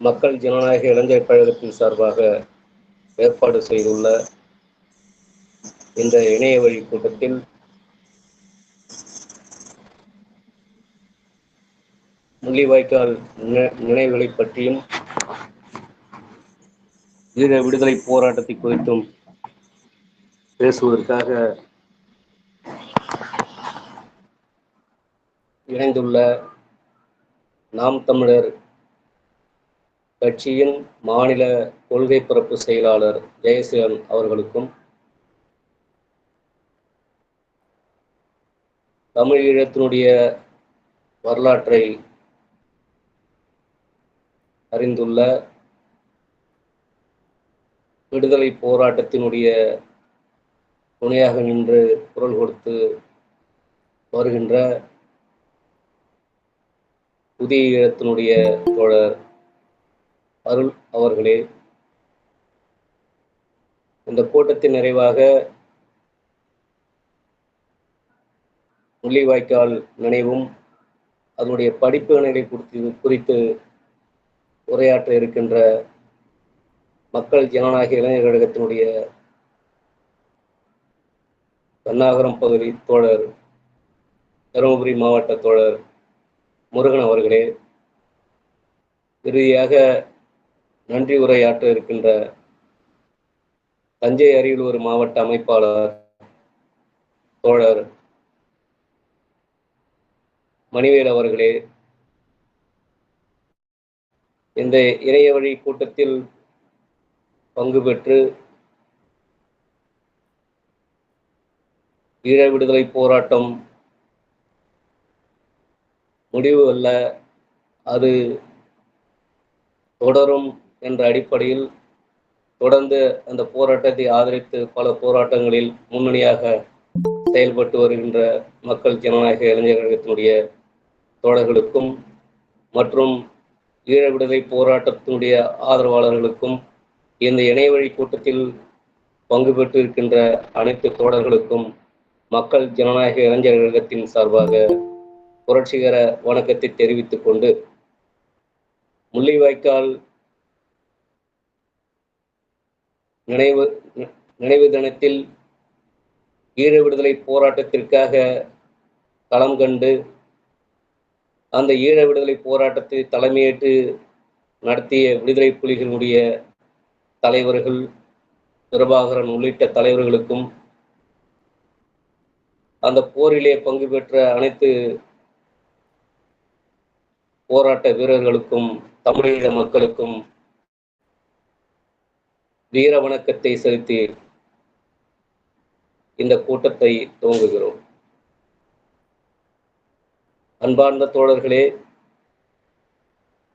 மக்கள் ஜனநாயக இளைஞர் கழகத்தின் சார்பாக ஏற்பாடு செய்துள்ள இந்த இணைய வழி கூட்டத்தில் முள்ளிவாய்க்கால் நினைவுகளை பற்றியும் ஈழ விடுதலை போராட்டத்தை குறித்தும் பேசுவதற்காக இணைந்துள்ள நாம் தமிழர் கட்சியின் மாநில கொள்கை பரப்பு செயலாளர் ஜெயசீலன் அவர்களுக்கும் தமிழ் ஈழத்தினுடைய வரலாற்றை அறிந்துள்ள விடுதலை போராட்டத்தினுடைய துணையாக நின்று குரல் கொடுத்து வருகின்ற புதிய ஈழத்தினுடைய தோழர் அருள் அவர்களே. இந்த கூட்டத்தின் நிறைவாக முள்ளிவாய்க்கால் நினைவும் அதனுடைய படிப்பு நிலை குறித்து குறித்து உரையாற்ற இருக்கின்ற மக்கள் ஜனநாயக இளைஞர் கழகத்தினுடைய கண்ணாகரம் பகுதி தோழர் தருமபுரி மாவட்ட தோழர் முருகன் அவர்களே. இறுதியாக நன்றி உரையாற்ற இருக்கின்ற தஞ்சை அரியலூர் மாவட்ட அமைப்பாளர் தோழர் மணிவேல் அவர்களே. இந்த இணைய வழி கூட்டத்தில் பங்கு பெற்று ஈழ விடுதலை போராட்டம் முடிவு அல்ல அது தொடரும் என்ற அடிப்படையில் தொடர்ந்து அந்த போராட்டத்தை ஆதரித்து பல போராட்டங்களில் முன்னணியாக செயல்பட்டு வருகின்ற மக்கள் ஜனநாயக இளைஞர் கழகத்தினுடைய தோழர்களுக்கும் மற்றும் ஈழ விடுதலை போராட்டத்தினுடைய ஆதரவாளர்களுக்கும் இந்த இணையவழி கூட்டத்தில் பங்கு பெற்று இருக்கின்ற அனைத்து தோழர்களுக்கும் மக்கள் ஜனநாயக இளைஞர் கழகத்தின் சார்பாக புரட்சிகர வணக்கத்தை தெரிவித்துக் கொண்டு முள்ளிவாய்க்கால் நினைவு நினைவு தினத்தில் ஈழ விடுதலை போராட்டத்திற்காக களம் கண்டு அந்த ஈழ விடுதலை போராட்டத்தை தலைமையேற்று நடத்திய விடுதலை புலிகளுடைய தலைவர்கள் பிரபாகரன் உள்ளிட்ட தலைவர்களுக்கும் அந்த போரிலே பங்கு பெற்ற அனைத்து போராட்ட வீரர்களுக்கும் தமிழீழ மக்களுக்கும் வீர வணக்கத்தை செலுத்தி இந்த கூட்டத்தை துவங்குகிறோம். அன்பார்ந்த தோழர்களே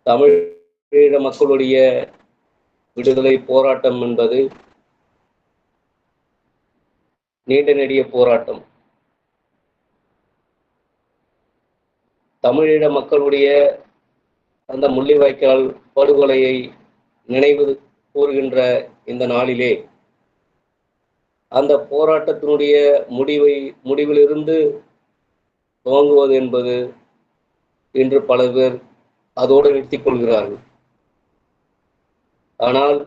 தமிழீழ மக்களுடைய விடுதலை போராட்டம் என்பது நீண்ட நெடிய போராட்டம். தமிழீழ மக்களுடைய அந்த முள்ளிவாய்க்கால் படுகொலையை நினைவு கூறுகின்ற இந்த நாளிலே. அந்த போராட்டத்தினுடைய முடிவை முடிவிலிருந்து துவங்குவது என்பது இன்று பல பேர் அதோடு நிறுத்திக் கொள்கிறார்கள். ஆனால்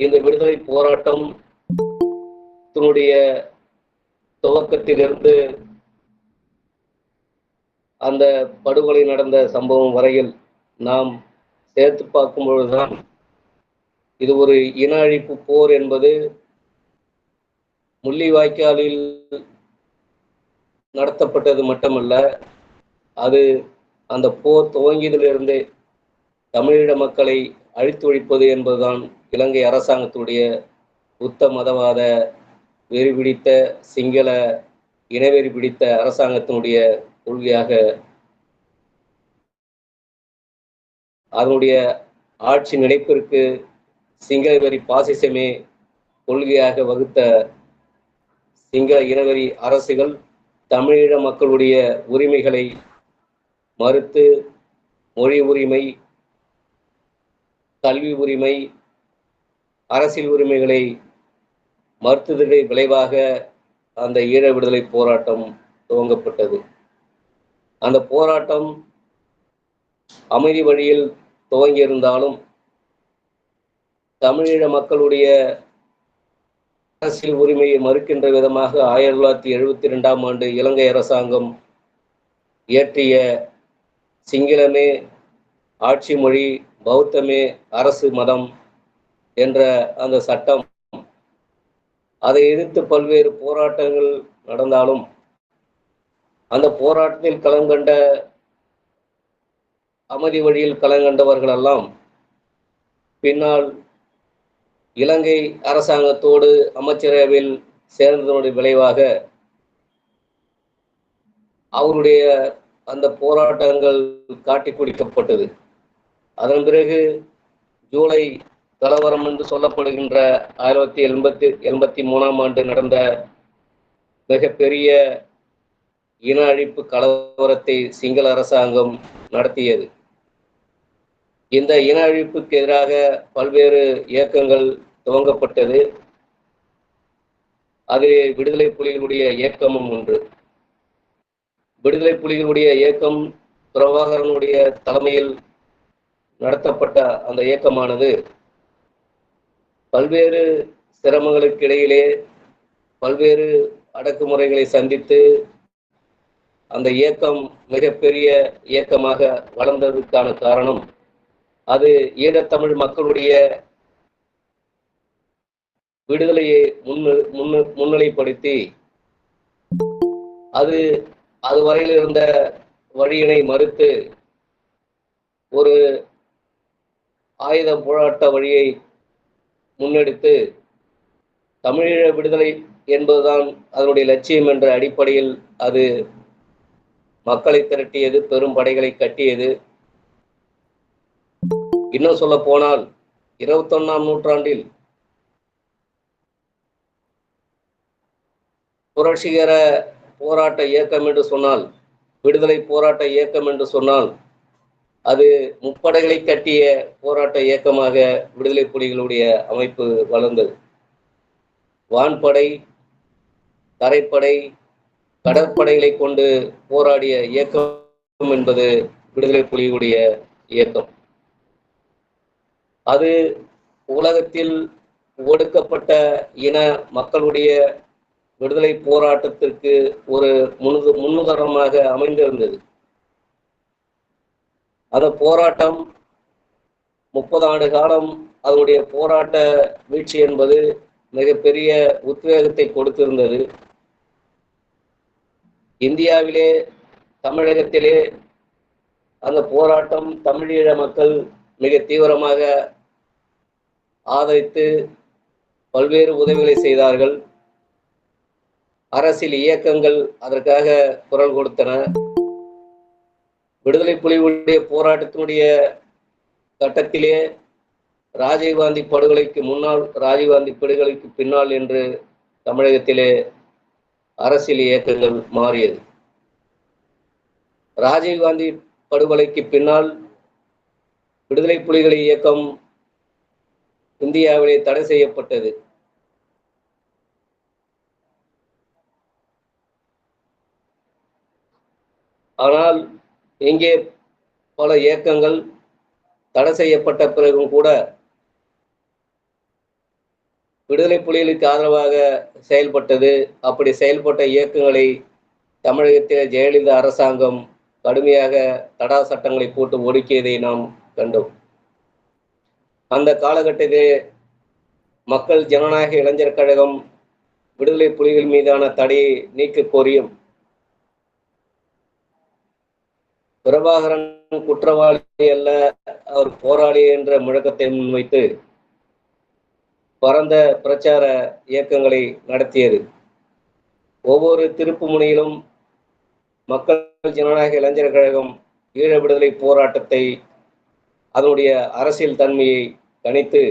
இந்த விடுதலை போராட்டம் தன்னுடைய துவக்கத்திலிருந்து அந்த படுகொலை நடந்த சம்பவம் வரையில் நாம் சேர்த்து பார்க்கும் பொழுதுதான் இது ஒரு இன அழிப்பு போர் என்பது முள்ளிவாய்க்காலில் நடத்தப்பட்டது மட்டுமல்ல அது அந்த போர் துவங்கியதிலிருந்தே தமிழீழ மக்களை அழித்தொழிப்பது என்பதுதான் இலங்கை அரசாங்கத்துடைய புத்த மதவாத வெறி பிடித்த சிங்கள இனவெறி பிடித்த அரசாங்கத்தினுடைய கொள்கையாக அதனுடைய ஆட்சி நினைப்பிற்கு சிங்கள பாசிசமே கொள்கையாக வகுத்த சிங்கள இனவெறி அரசுகள் தமிழீழ மக்களுடைய உரிமைகளை மறுத்து மொழி உரிமை கல்வி உரிமை அரசியல் உரிமைகளை மறுத்ததற்கு விளைவாக அந்த ஈழ விடுதலை போராட்டம் துவங்கப்பட்டது. அந்த போராட்டம் அமைதி வழியில் துவங்கியிருந்தாலும் தமிழீழ மக்களுடைய அரசியல் உரிமையை மறுக்கின்ற விதமாக ஆயிரத்தி தொள்ளாயிரத்தி எழுபத்தி ரெண்டாம் ஆண்டு இலங்கை அரசாங்கம் இயற்றிய சிங்களமே ஆட்சி மொழி பௌத்தமே அரசு மதம் என்ற அந்த சட்டம். அதை எதிர்த்து பல்வேறு போராட்டங்கள் நடந்தாலும் அந்த போராட்டத்தில் கலங்கண்ட அமைதி வழியில் கலங்கண்டவர்கள் எல்லாம் பின்னால் இலங்கை அரசாங்கத்தோடு அமைச்சரவையில் சேர்ந்ததனுடைய விளைவாக அவருடைய அந்த போராட்டங்கள் காட்டி குடிக்கப்பட்டது. அதன் பிறகு ஜூலை கலவரம் என்று சொல்லப்படுகின்ற ஆயிரத்தி எண்பத்தி எண்பத்தி மூணாம் ஆண்டு நடந்த மிகப்பெரிய இன அழிப்பு கலவரத்தை சிங்கள அரசாங்கம் நடத்தியது. இந்த இன அழிப்புக்கு எதிராக பல்வேறு இயக்கங்கள் துவங்கப்பட்டது. அது விடுதலை புலிகளுடைய இயக்கமும் ஒன்று விடுதலை புலிகளுடைய இயக்கம் பிரபாகரனுடைய தலைமையில் நடத்தப்பட்ட அந்த இயக்கமானது பல்வேறு சிரமங்களுக்கு இடையிலே பல்வேறு அடக்குமுறைகளை சந்தித்து அந்த இயக்கம் மிகப்பெரிய இயக்கமாக வளர்ந்ததற்கான காரணம் அது ஈழத்தமிழ் மக்களுடைய விடுதலையை முன்னு முன்னிலைப்படுத்தி அது அதுவரையில் இருந்த வழியினை மறுத்து ஒரு ஆயுத போராட்ட வழியை முன்னெடுத்து தமிழீழ விடுதலை என்பதுதான் அதனுடைய லட்சியம் என்ற அடிப்படையில் அது மக்களை திரட்டியது பெரும் படைகளை கட்டியது. இன்னும் சொல்ல போனால் இருபத்தொன்னாம் நூற்றாண்டில் புரட்சிகர போராட்ட இயக்கம் என்று சொன்னால் விடுதலை போராட்ட இயக்கம் என்று சொன்னால் அது முப்படைகளை கட்டிய போராட்ட இயக்கமாக விடுதலை புலிகளுடைய அமைப்பு வளர்ந்தது. வான்படை தரைப்படை கடற்படைகளை கொண்டு போராடிய இயக்கம் என்பது விடுதலை புலிகளுடைய இயக்கம். அது உலகத்தில் ஒடுக்கப்பட்ட இன மக்களுடைய விடுதலை போராட்டத்திற்கு ஒரு முன்னு முன்னுதாரணமாக அமைந்திருந்தது. அந்த போராட்டம் முப்பது ஆண்டு காலம் அதனுடைய போராட்ட வீழ்ச்சி என்பது மிகப்பெரிய உத்வேகத்தை கொடுத்திருந்தது. இந்தியாவிலே தமிழகத்திலே அந்த போராட்டம் தமிழீழ மக்கள் மிக தீவிரமாக ஆதரித்து பல்வேறு உதவிகளை செய்தார்கள். அரசியல் இயக்கங்கள் அதற்காக குரல் கொடுத்தன. விடுதலை புலிகளுடைய போராட்டத்தினுடைய கட்டத்திலே ராஜீவ்காந்தி படுகொலைக்கு முன்னால் ராஜீவ்காந்தி படுகொலைக்கு பின்னால் என்று தமிழகத்திலே அரசியல் இயக்கங்கள் மாறியது. ராஜீவ்காந்தி படுகொலைக்கு பின்னால் விடுதலை புலிகளை இயக்கம் இந்தியாவிலே தடை செய்யப்பட்டது. ஆனால் இங்கே பல இயக்கங்கள் தடை செய்யப்பட்ட பிறகும் கூட விடுதலை புலிகளுக்கு ஆதரவாக செயல்பட்டது. அப்படி செயல்பட்ட இயக்கங்களை தமிழகத்தில் ஜெயலலிதா அரசாங்கம் கடுமையாக தடா சட்டங்களை போட்டு ஒடுக்கியதை நாம் கண்டோம். அந்த காலகட்டத்திலே மக்கள் ஜனநாயக இளைஞர் கழகம் விடுதலை புலிகள் மீதான தடையை நீக்க கோரியும் பிரபாகரன் குற்றவாளி அல்ல அவர் போராளி என்ற முழக்கத்தை முன்வைத்து பரந்த பிரச்சார இயக்கங்களை நடத்தியது. ஒவ்வொரு திருப்பு முனையிலும் மக்கள் ஜனநாயக இளைஞர் கழகம் ஈழ விடுதலை போராட்டத்தை அதனுடைய அரசியல் தன்மையை கணித்து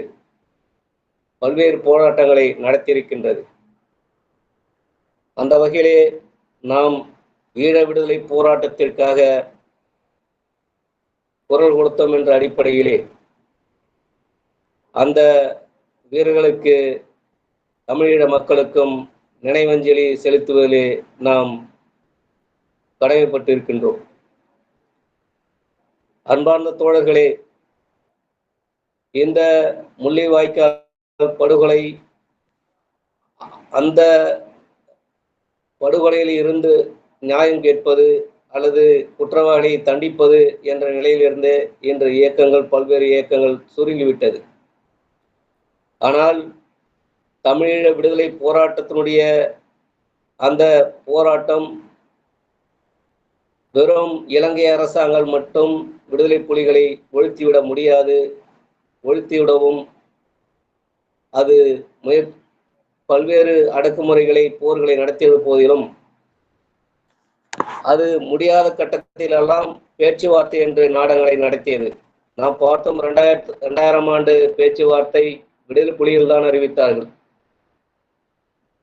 பல்வேறு போராட்டங்களை நடத்தியிருக்கின்றது. அந்த வகையிலே நாம் ஈழ விடுதலை போராட்டத்திற்காக குரல் கொடுத்தோம் என்ற அடிப்படையிலே அந்த வீரர்களுக்கு தமிழீழ மக்களுக்கும் நினைவஞ்சலி செலுத்துவதிலே நாம் கடமைப்பட்டிருக்கின்றோம். அன்பார்ந்த தோழர்களே இந்த முள்ளிவாய்க்கால் படுகொலை அந்த படுகொலையில் இருந்து நியாயம் கேட்பது அல்லது குற்றவாளியை தண்டிப்பது என்ற நிலையிலிருந்து இன்று இயக்கங்கள் பல்வேறு இயக்கங்கள் சுருங்கிவிட்டது. ஆனால் தமிழீழ விடுதலை போராட்டத்தினுடைய அந்த போராட்டம் வெறும் இலங்கை அரசாங்கம் மட்டும் விடுதலை புலிகளை ஒழுத்திவிட முடியாது. ஒழித்துவிடவும். அது முய பல்வேறு அடக்குமுறைகளை போர்களை நடத்தியது போதிலும் அது முடியாத கட்டத்திலெல்லாம் பேச்சுவார்த்தை என்று நாடகங்களை நடத்தியது. நாம் பார்த்தோம் ரெண்டாயிரத்து ரெண்டாயிரம் ஆண்டு பேச்சுவார்த்தை விடுதலை புலிகள் தான் அறிவித்தார்கள்.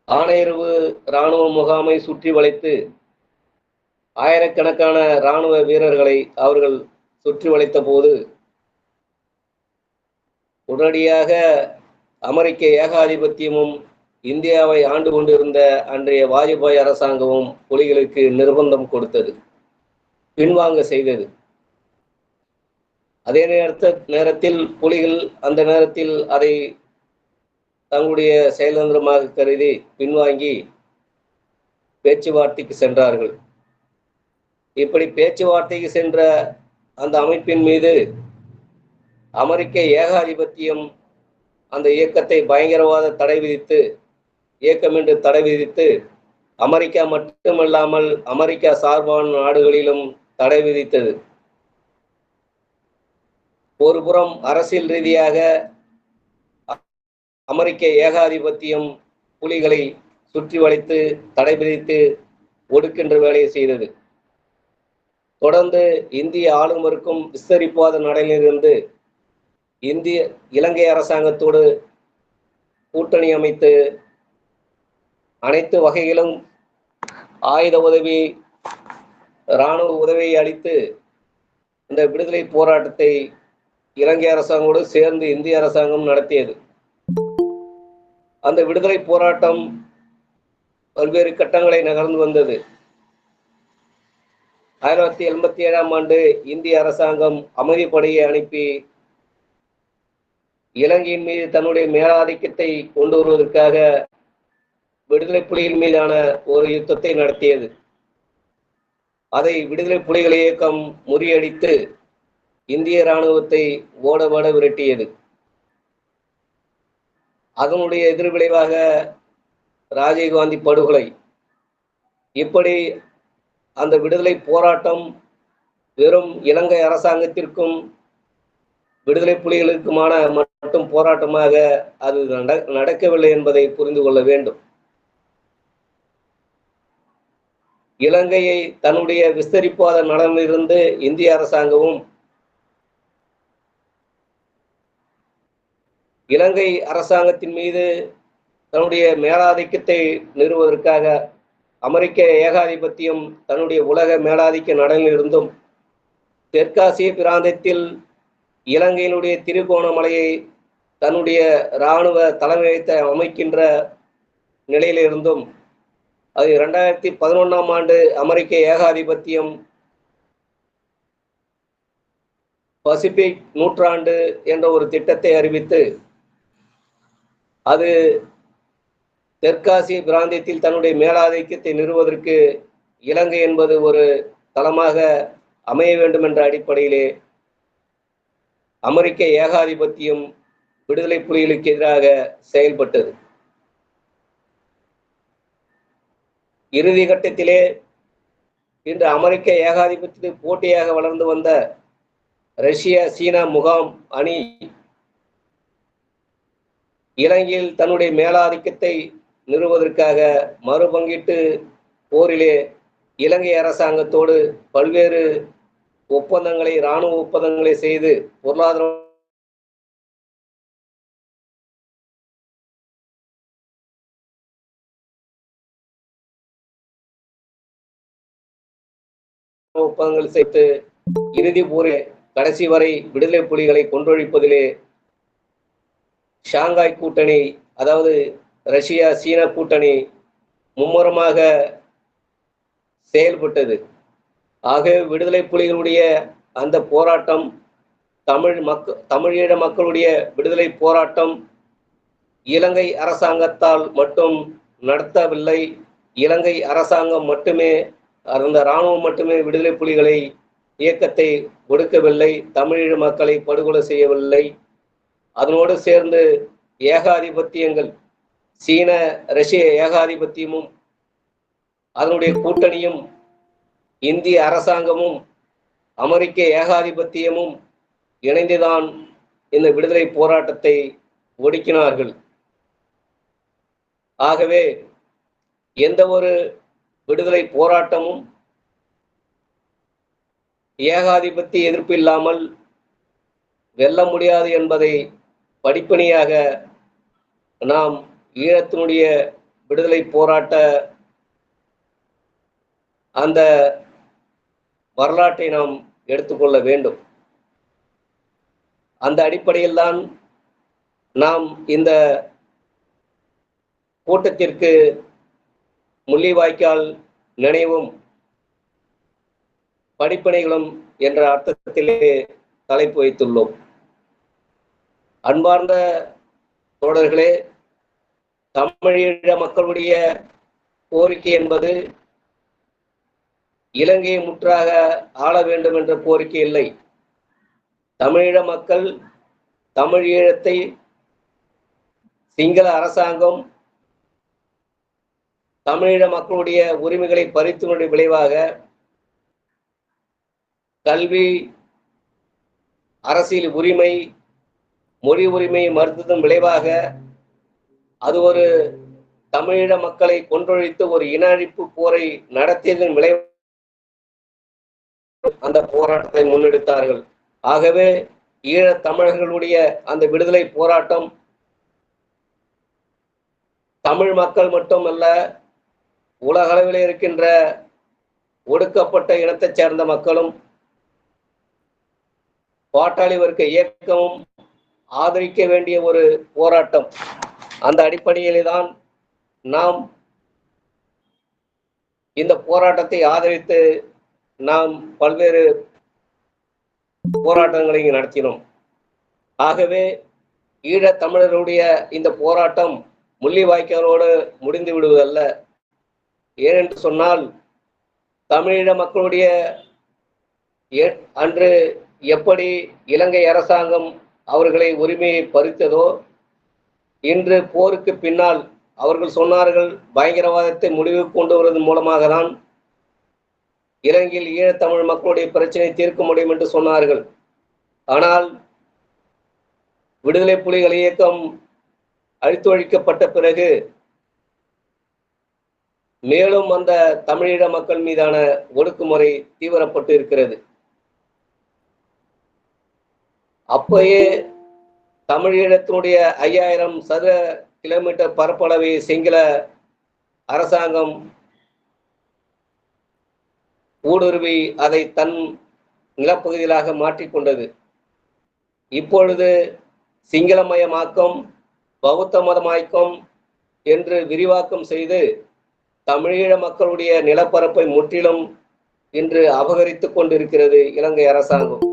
ஆணையரவு இராணுவ முகாமை சுற்றி வளைத்து ஆயிரக்கணக்கான இராணுவ வீரர்களை அவர்கள் சுற்றி வளைத்த போது உடனடியாக அமெரிக்க ஏகாதிபத்தியமும் இந்தியாவை ஆண்டு கொண்டிருந்த அன்றைய வாஜ்பாய் அரசாங்கமும் புலிகளுக்கு நிர்பந்தம் கொடுத்தது பின்வாங்க செய்தது. அதே நேரத்த நேரத்தில் புலிகள் அந்த நேரத்தில் அதை தங்களுடைய செயலந்திரமாக கருதி பின்வாங்கி பேச்சுவார்த்தைக்கு சென்றார்கள். இப்படி பேச்சுவார்த்தைக்கு சென்ற அந்த அமைப்பின் மீது அமெரிக்க ஏகாதிபத்தியம் அந்த இயக்கத்தை பயங்கரவாத தடை விதித்து இயக்கம் என்று தடை விதித்து அமெரிக்கா மட்டுமல்லாமல் அமெரிக்கா சார்பான நாடுகளிலும் தடை விதித்தது. ஒரு புறம் அரசியல் ரீதியாக அமெரிக்க ஏகாதிபத்தியம் புலிகளை சுற்றி வளைத்து தடை விதித்து ஒடுக்கின்ற வேலையை செய்தது. தொடர்ந்து இந்திய ஆளுநருக்கும் விஸ்தரிப்பாத நடையிலிருந்து இந்திய இலங்கை அரசாங்கத்தோடு கூட்டணி அமைத்து அனைத்து வகையிலும் ஆயுத உதவி இராணுவ உதவியை அளித்து இந்த விடுதலை போராட்டத்தை இலங்கை அரசாங்கோடு சேர்ந்து இந்திய அரசாங்கம் நடத்தியது. அந்த விடுதலை போராட்டம் பல்வேறு கட்டங்களை நகர்ந்து வந்தது. ஆயிரத்தி தொள்ளாயிரத்தி எண்பத்தி ஏழாம் ஆண்டு இந்திய அரசாங்கம் அமைதிப்படையை அனுப்பி இலங்கையின் மீது தன்னுடைய மேலாதிக்கத்தை கொண்டு வருவதற்காக விடுதலை புலிகள் மீதான ஒரு யுத்தத்தை நடத்தியது. அதை விடுதலை புலிகள் இயக்கம் முறியடித்து இந்திய இராணுவத்தை ஓடபட விரட்டியது. அதனுடைய எதிர்விளைவாக ராஜீவ்காந்தி படுகொலை. இப்படி அந்த விடுதலை போராட்டம் வெறும் இலங்கை அரசாங்கத்திற்கும் விடுதலை புலிகளுக்குமான மட்டும் போராட்டமாக அது நடக்கவில்லை என்பதை புரிந்து கொள்ள வேண்டும். இலங்கையை தன்னுடைய விஸ்தரிப்பாத நலனிலிருந்து இந்திய அரசாங்கமும் இலங்கை அரசாங்கத்தின் மீது தன்னுடைய மேலாதிக்கத்தை நிறுவதற்காக அமெரிக்க ஏகாதிபத்தியம் தன்னுடைய உலக மேலாதிக்க நலனிலிருந்தும் தெற்காசிய பிராந்தியத்தில் இலங்கையினுடைய திருகோணமலையை தன்னுடைய இராணுவ தலைமையத்தை அமைக்கின்ற நிலையிலிருந்தும் அது இரண்டாயிரத்தி பதினொன்றாம் ஆண்டு அமெரிக்க ஏகாதிபத்தியம் பசிபிக் நூற்றாண்டு என்ற ஒரு திட்டத்தை அறிவித்து அது தெற்காசிய பிராந்தியத்தில் தன்னுடைய மேலாதிக்கத்தை நிறுவதற்கு இலங்கை என்பது ஒரு தளமாக அமைய வேண்டும் என்ற அடிப்படையிலே அமெரிக்க ஏகாதிபத்தியம் விடுதலை புலிகளுக்கு எதிராக செயல்பட்டது. இறுதி கட்டத்திலே இன்று அமெரிக்க ஏகாதிபத்தியத்துக்கு போட்டியாக வளர்ந்து வந்த ரஷ்யா சீனா முகாம் அணி இலங்கையில் தன்னுடைய மேலாதிக்கத்தை நிறுவதற்காக மறுபங்கிட்டு போரிலே இலங்கை அரசாங்கத்தோடு பல்வேறு ஒப்பந்தங்களை இராணுவ ஒப்பந்தங்களை செய்து பொருளாதார ஒப்பந்தங்கள் செய்து இறுதி போரே கடைசி வரை விடுதலை புலிகளை கொன்றொழிப்பதிலே ஷாங்காய் கூட்டணி அதாவது ரஷ்யா சீனா கூட்டணி மும்முரமாக செயல்பட்டது. ஆக விடுதலை புலிகளுடைய அந்த போராட்டம் தமிழ் மக்க தமிழீழ மக்களுடைய விடுதலை போராட்டம் இலங்கை அரசாங்கத்தால் மட்டும் நடத்தவில்லை. இலங்கை அரசாங்கம் மட்டுமே அந்த இராணுவம் மட்டுமே விடுதலை புலிகளை இயக்கத்தை ஒடுக்கவில்லை. தமிழீழ மக்களை படுகொலை செய்யவில்லை. அதனோடு சேர்ந்து ஏகாதிபத்தியங்கள் சீன ரஷ்ய ஏகாதிபத்தியமும் அதனுடைய கூட்டணியும் இந்திய அரசாங்கமும் அமெரிக்க ஏகாதிபத்தியமும் இணைந்துதான் இந்த விடுதலை போராட்டத்தை ஒடுக்கினார்கள். ஆகவே எந்த ஒரு விடுதலை போராட்டமும் ஏகாதிபத்திய எதிர்ப்பு இல்லாமல் வெல்ல முடியாது என்பதை படிப்பணியாக நாம் ஈழத்தினுடைய விடுதலை போராட்ட அந்த வரலாற்றை நாம் எடுத்துக்கொள்ள வேண்டும். அந்த அடிப்படையில் தான் நாம் இந்த கூட்டத்திற்கு முள்ளிவாய்க்கால் நினைவும் படிப்பனைகளும் என்ற அர்த்தத்திலே தலைப்பு வைத்துள்ளோம். அன்பார்ந்த தோழர்களே தமிழீழ மக்களுடைய கோரிக்கை என்பது இலங்கையை முற்றாக ஆள வேண்டும் என்ற கோரிக்கை இல்லை. தமிழீழ மக்கள் தமிழீழத்தை சிங்கள அரசாங்கம் தமிழீழ மக்களுடைய உரிமைகளை பறித்துடைய விளைவாக கல்வி அரசியல் உரிமை மொழி உரிமை மறுத்ததன் விளைவாக அது ஒரு தமிழீழ மக்களை கொன்றொழித்து ஒரு இன அழிப்பு போரை நடத்தியதன் விளைவாக அந்த போராட்டத்தை முன்னெடுத்தார்கள். ஆகவே ஈழத் தமிழர்களுடைய அந்த விடுதலை போராட்டம் தமிழ் மக்கள் மட்டுமல்ல உலகளவில் இருக்கின்ற ஒடுக்கப்பட்ட இனத்தைச் சேர்ந்த மக்களும் பாட்டாளி வர்க்க இயக்கமும் ஆதரிக்க வேண்டிய ஒரு போராட்டம். அந்த அடிப்படையிலே தான் நாம் இந்த போராட்டத்தை ஆதரித்து நாம் பல்வேறு போராட்டங்களை இங்கு நடத்தினோம். ஆகவே ஈழத் தமிழருடைய இந்த போராட்டம் முள்ளிவாய்க்காலோடு முடிந்து விடுவதல்ல. ஏனென்று சொன்னால் தமிழீழ மக்களுடைய அன்று எப்படி இலங்கை அரசாங்கம் அவர்களை உரிமையை பறித்ததோ இன்று போருக்கு பின்னால் அவர்கள் சொன்னார்கள் பயங்கரவாதத்தை முடிவுக்கு கொண்டு வருவதன் மூலமாக தான் இலங்கையில் ஈழத்தமிழ் மக்களுடைய பிரச்சனை தீர்க்க முடியும் என்று சொன்னார்கள். ஆனால் விடுதலை புலிகள் இயக்கம் அழித்தொழிக்கப்பட்ட பிறகு மேலும் அந்த தமிழீழ மக்கள் மீதான ஒடுக்குமுறை தீவிரப்பட்டு இருக்கிறது. அப்பயே தமிழீழத்தினுடைய ஐயாயிரம் சதுர கிலோமீட்டர் பரப்பளவை சிங்கள அரசாங்கம் ஊடுருவி அதை தன் நிலப்பகுதிகளாக மாற்றிக்கொண்டது. இப்பொழுது சிங்களமயமாக்கம் பௌத்த மதமாக்கம் என்று விரிவாக்கம் செய்து தமிழீழ மக்களுடைய நிலப்பரப்பை முற்றிலும் இன்று அபகரித்துக் கொண்டிருக்கிறது இலங்கை அரசாங்கம்.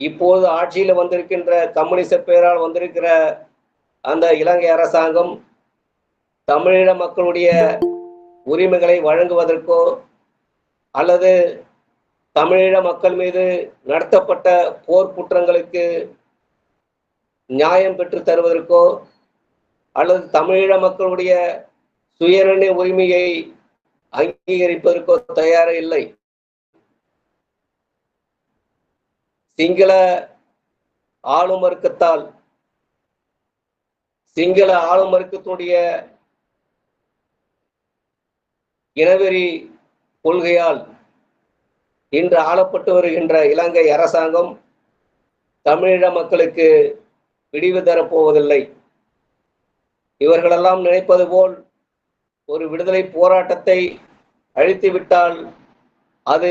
இப்போது ஆட்சியில வந்திருக்கின்ற கம்யூனிச பேரால் வந்திருக்கிற அந்த இலங்கை அரசாங்கம் தமிழீழ மக்களுடைய உரிமைகளை வழங்குவதற்கோ அல்லது தமிழீழ மக்கள் மீது நடத்தப்பட்ட போர் குற்றங்களுக்கு நியாயம் பெற்று தருவதற்கோ அல்லது தமிழீழ மக்களுடைய சுயநிர்ணய உரிமையை அங்கீகரிப்பதற்கோ தயார இல்லை. சிங்கள ஆளும் வர்க்கத்தால் சிங்கள ஆளும் வர்க்கத்துடைய இனவெறி கொள்கையால் இன்று ஆளப்பட்டு வருகின்ற இலங்கை அரசாங்கம் தமிழீழ மக்களுக்கு விடிவு தரப்போவதில்லை இவர்களெல்லாம் நினைப்பது போல் ஒரு விடுதலை போராட்டத்தை அழித்துவிட்டால் அது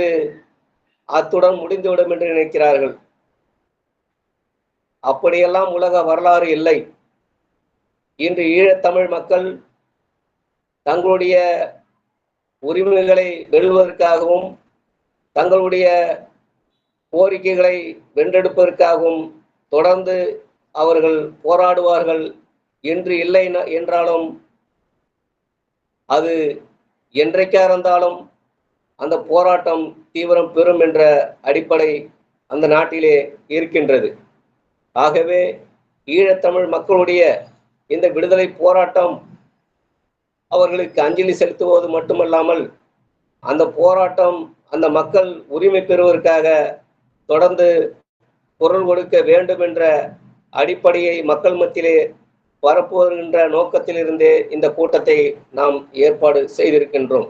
அத்துடன் முடிந்துவிடும் என்று நினைக்கிறார்கள். அப்படியெல்லாம் உலக வரலாறு இல்லை. இன்று ஈழத்தமிழ் மக்கள் தங்களுடைய உரிமைகளை வெல்வதற்காகவும் தங்களுடைய கோரிக்கைகளை வென்றெடுப்பதற்காகவும் தொடர்ந்து அவர்கள் போராடுவார்கள் என்று இல்லை என்றாலும் அது என்றைக்கா இருந்தாலும் அந்த போராட்டம் தீவிரம் பெறும் என்ற அடிப்படை அந்த நாட்டிலே இருக்கின்றது. ஆகவே ஈழத்தமிழ் மக்களுடைய இந்த விடுதலை போராட்டம் அவர்களுக்கு அஞ்சலி செலுத்துவது மட்டுமல்லாமல் அந்த போராட்டம் அந்த மக்கள் உரிமை பெறுவதற்காக தொடர்ந்து குரல் கொடுக்க வேண்டும் என்ற அடிப்படையை மக்கள் மத்தியிலே பரப்புகின்ற நோக்கத்திலிருந்தே இந்த கூட்டத்தை நாம் ஏற்பாடு செய்திருக்கின்றோம்.